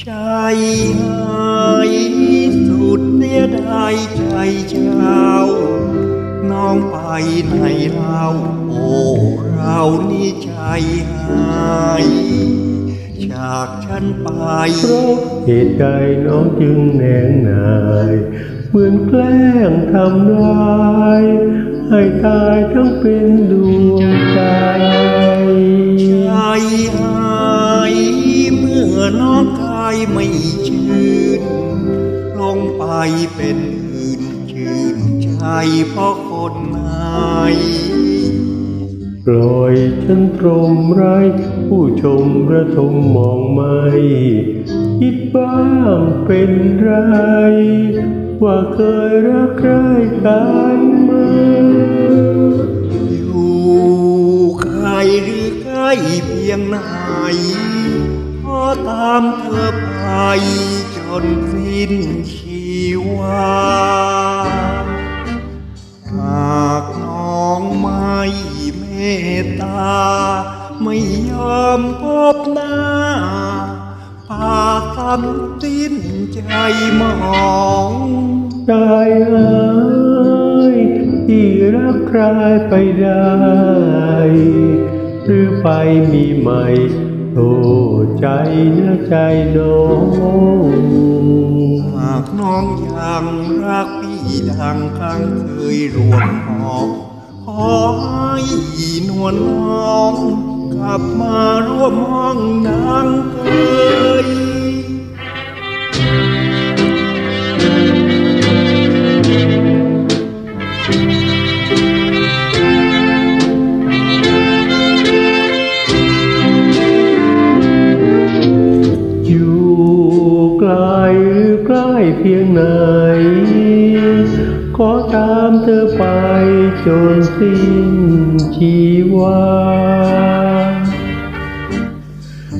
ใจหายสุดเสียดายใจเจ้า น้องไปไหนเราโอ้เรานี่ใจหายจากฉันไปเหตุใดน้องจึงแหนงนายเหมือนแกล้งทำร้าย ให้ตายทั้งเป็นดวงใจ ชื่น ลงไปเป็นอื่นชื่นใจเพราะคนหายปล่อยฉันตรมไรผู้ชมระทมมองไม่คิดบ้างเป็นไร ว่าเคยรักใครกันมาอยู่ใครหรือใกล้เพียงไหน พอตามเธอไปจนสิ้นชีวาหากน้องไม่เมตตา ไม่ยอมพบหน้าป่ากคำสิ้นใจมองใจหายที่รักใครไปได้ หรือไปมีใหม่ โทษใจนะใจน้องหากน้องยังรักพี่ดังครั้งเคยรวมหอกขอให้นวลน้อง กลับมาร่วมห้องดังเคยอยู่ เพียงไหน ขอตามเธอไปจนสิ้นชีวา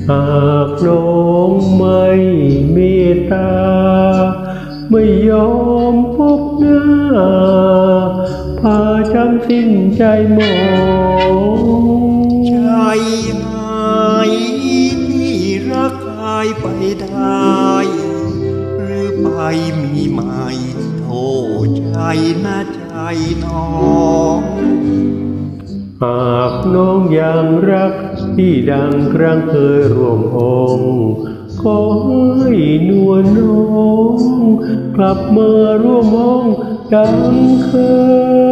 หากน้องไม่เมตตา ไม่ยอมพบหน้า พาจำสิ้นใจหมองใจหายที่รักกายไปได้ ไปมีใหม่โทษใจนะใจน้องหากน้องยังรักที่ดังครั้งเคยร่วมองค์ขอให้นวลน้อง กลับมาร่วมมองดังเคย